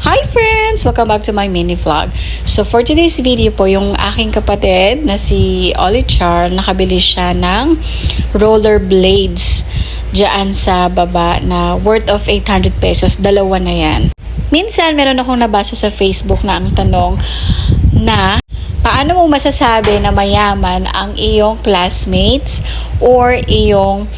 Hi friends! Welcome back to my mini vlog. So for today's video po, yung aking kapatid na si Ollie Char, nakabili siya ng roller blades dyan sa baba na worth of 800 pesos. Dalawa na yan. Minsan, meron akong nabasa sa Facebook na ang tanong na paano mo masasabi na mayaman ang iyong classmates or iyong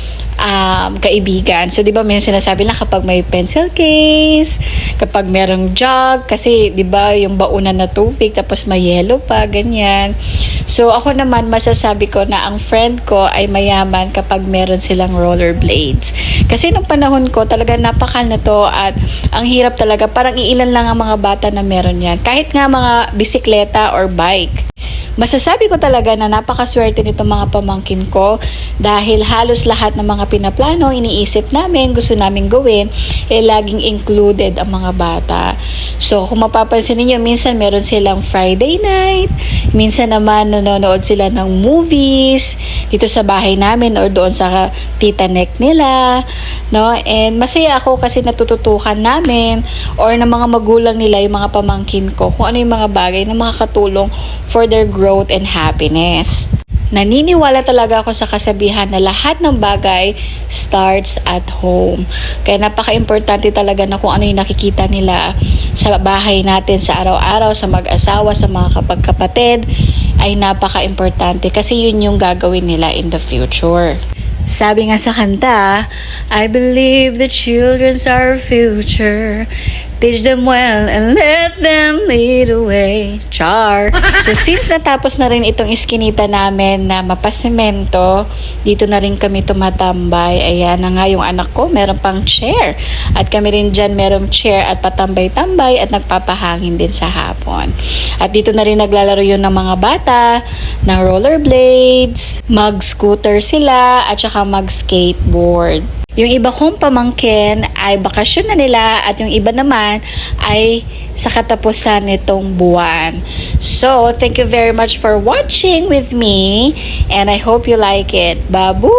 um, kaibigan. So, di ba may sinasabi lang kapag may pencil case, kapag merong jug, kasi di ba yung baunan na tubig, tapos may yellow pa, ganyan. So, ako naman masasabi ko na ang friend ko ay mayaman kapag meron silang rollerblades. Kasi nung panahon ko, talaga napakal na to at ang hirap talaga, parang iilan lang ang mga bata na meron yan. Kahit nga mga bisikleta or bike. Masasabi ko talaga na napakaswerte nitong mga pamangkin ko dahil halos lahat ng mga pinaplano, iniisip namin, gusto namin gawin, eh laging included ang mga bata. So kung mapapansin niyo minsan meron silang Friday night, minsan naman nanonood sila ng movies dito sa bahay namin or doon sa tita neck nila, no? And masaya ako kasi natututukan namin or ng mga magulang nila yung mga pamangkin ko kung ano yung mga bagay na makakatulong for their growth and happiness. Naniniwala talaga ako sa kasabihan na lahat ng bagay starts at home. Kaya napaka-importante talaga na kung ano yung nakikita nila sa bahay natin sa araw-araw, sa mag-asawa, sa mga kapagkapatid, ay napaka-importante kasi yun yung gagawin nila in the future. Sabi nga sa kanta, I believe the children's our future. Teach them well and let them lead away. Char. So since natapos na rin itong iskinita namin na mapasemento, dito na rin kami tumatambay. Ayan na nga yung anak ko, meron pang chair. At kami rin dyan merong chair at patambay-tambay at nagpapahangin din sa hapon. At dito na rin naglalaro yun ng mga bata, ng rollerblades, mag-scooter sila, at saka mag-skateboard. Yung iba kong pamangkin ay bakasyon na nila at yung iba naman ay sa katapusan nitong buwan. So, thank you very much for watching with me and I hope you like it. Babu!